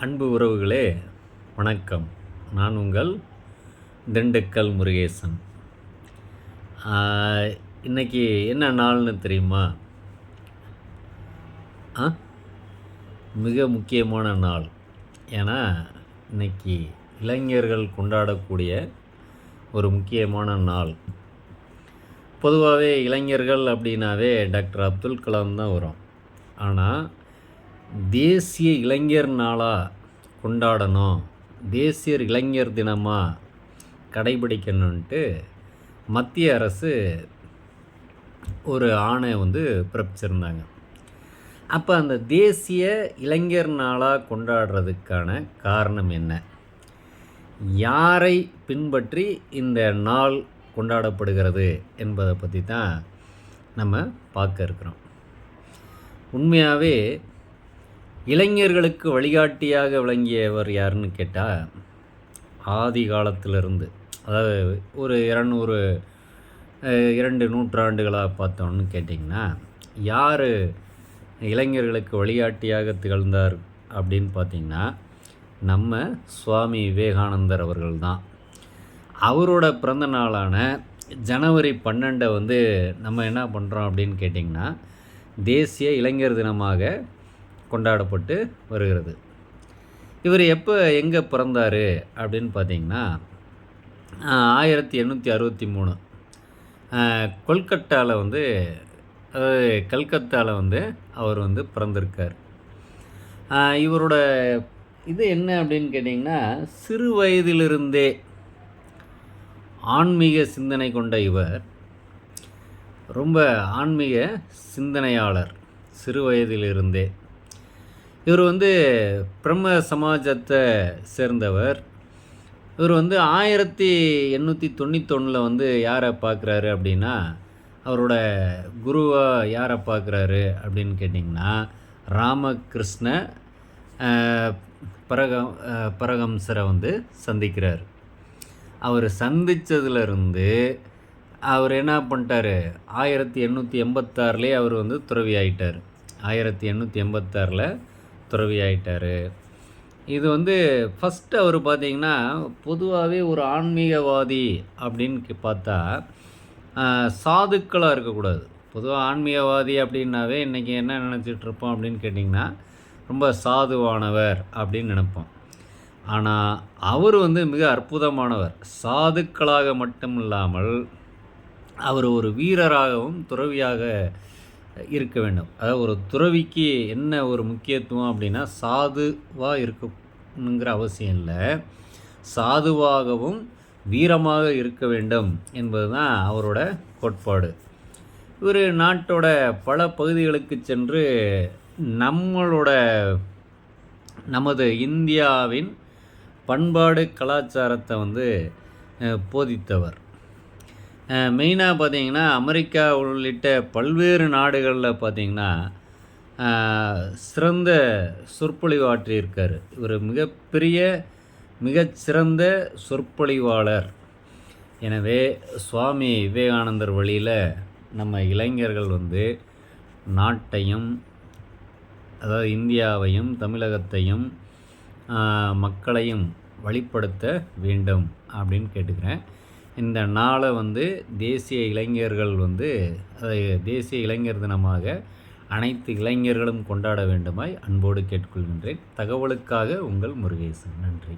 அன்பு உறவுகளே வணக்கம். நான் உங்கள் திண்டுக்கல் முருகேசன். இன்றைக்கி என்ன நாள்னு தெரியுமா? ஆ? மிக முக்கியமான நாள். ஏன்னா இன்னைக்கு இளைஞர்கள் கொண்டாடக்கூடிய ஒரு முக்கியமான நாள். பொதுவாகவே இளைஞர்கள் அப்படின்னாவே டாக்டர் அப்துல் கலாம் தான் வரும். ஆனால் தேசிய இளைஞர் நாளாக கொண்டாடணும். தேசிய இளைஞர் தினமாக கடைபிடிக்கணுன்ட்டு மத்திய அரசு ஒரு ஆணை வந்து பிறப்பிச்சிருந்தாங்க. அப்போ அந்த தேசிய இளைஞர் நாளாக கொண்டாடுறதுக்கான காரணம் என்ன? யாரை பின்பற்றி இந்த நாள் கொண்டாடப்படுகிறது என்பதை பற்றி தான் நம்ம பார்க்க இருக்கிறோம். உண்மையாகவே இளைஞர்களுக்கு வழிகாட்டியாக விளங்கியவர் யாருன்னு கேட்டால் ஆதி காலத்திலிருந்து. அதாவது ஒரு இரநூறு இரண்டு நூற்றாண்டுகளாக பார்த்தோன்னு கேட்டிங்கன்னா யார் இளைஞர்களுக்கு வழிகாட்டியாக திகழ்ந்தார் அப்படின்னு பார்த்தீங்கன்னா நம்ம சுவாமி விவேகானந்தர் அவர்கள் தான் அவரோட பிறந்த நாளான ஜனவரி பன்னெண்டை வந்து நம்ம என்ன பண்ணுறோம் அப்படின்னு கேட்டிங்கன்னா தேசிய இளைஞர் தினமாக கொண்டாடப்பட்டு வருகிறது. இவர் எப்போ எங்கே பிறந்தார் அப்படின்னு பார்த்தீங்கன்னா ஆயிரத்தி எண்ணூற்றி அறுபத்தி மூணு. கொல்கட்டாவில் வந்து அதாவது கல்கத்தாவில் வந்து அவர் வந்து பிறந்திருக்கார். இவரோட இது என்ன அப்படின்னு கேட்டிங்கன்னா சிறு வயதிலிருந்தே ஆன்மீக சிந்தனை கொண்ட இவர் ரொம்ப ஆன்மீக சிந்தனையாளர் சிறு வயதிலிருந்தே. இவர் வந்து பிரம்ம சமாஜத்தை சேர்ந்தவர். இவர் வந்து ஆயிரத்தி எண்ணூற்றி தொண்ணூத்தொன்னில் வந்து யாரை பார்க்குறாரு அப்படின்னா அவரோட குருவாக யாரை பார்க்குறாரு அப்படின்னு கேட்டிங்கன்னா ராமகிருஷ்ண பரகம் பரகம்சரை வந்து சந்திக்கிறார். அவர் சந்தித்ததுலேருந்து அவர் என்ன பண்ணிட்டாரு? ஆயிரத்தி எண்ணூற்றி எண்பத்தாறுலேயே அவர் வந்து துறவி ஆயிட்டார் ஆயிரத்தி எண்ணூற்றி எண்பத்தாறில் துறவி ஆயிட்டார் இது வந்து ஃபஸ்ட்டு அவர் பார்த்தீங்கன்னா பொதுவாகவே ஒரு ஆன்மீகவாதி அப்படின்னு பார்த்தா சாதுக்களாக இருக்கக்கூடாது. பொதுவாக ஆன்மீகவாதி அப்படின்னாவே இன்றைக்கி என்ன நினச்சிட்ருப்போம் அப்படின்னு கேட்டிங்கன்னா ரொம்ப சாதுவானவர் அப்படின்னு நினைப்போம். ஆனால் அவர் வந்து மிக அற்புதமானவர். சாதுக்களாக மட்டும் இல்லாமல் அவர் ஒரு வீரராகவும் துறவியாக இருக்க வேண்டும். அதாவது ஒரு துறவிக்கு என்ன ஒரு முக்கியத்துவம் அப்படின்னா சாதுவாக இருக்கணுங்கிற அவசியம் இல்லை. சாதுவாகவும் வீரமாக இருக்க வேண்டும் என்பது தான் அவரோட கோட்பாடு. இவர் நாட்டோட பல பகுதிகளுக்கு சென்று நம்மளோட நமது இந்தியாவின் பண்பாடு கலாச்சாரத்தை வந்து போதித்தவர். மெயினாக பார்த்தீங்கன்னா அமெரிக்கா உள்ளிட்ட பல்வேறு நாடுகளில் பார்த்தீங்கன்னா சிறந்த சொற்பொழிவாற்றியிருக்கார் இவர் மிகப்பெரிய மிகச்சிறந்த சொற்பொழிவாளர். எனவே சுவாமி விவேகானந்தர் வழியில் நம்ம இளைஞர்கள் வந்து நாட்டையும் அதாவது இந்தியாவையும் தமிழகத்தையும் மக்களையும் வழிப்படுத்த வேண்டும் அப்படின்னு கேட்டுக்கிறேன். இந்த நாளை வந்து தேசிய இளைஞர்கள் வந்து தேசிய இளைஞர் தினமாக அனைத்து இளைஞர்களும் கொண்டாட வேண்டுமாய் அன்போடு கேட்டுக்கொள்கின்றேன். தகவலுக்காக உங்கள் முருகேசன். நன்றி.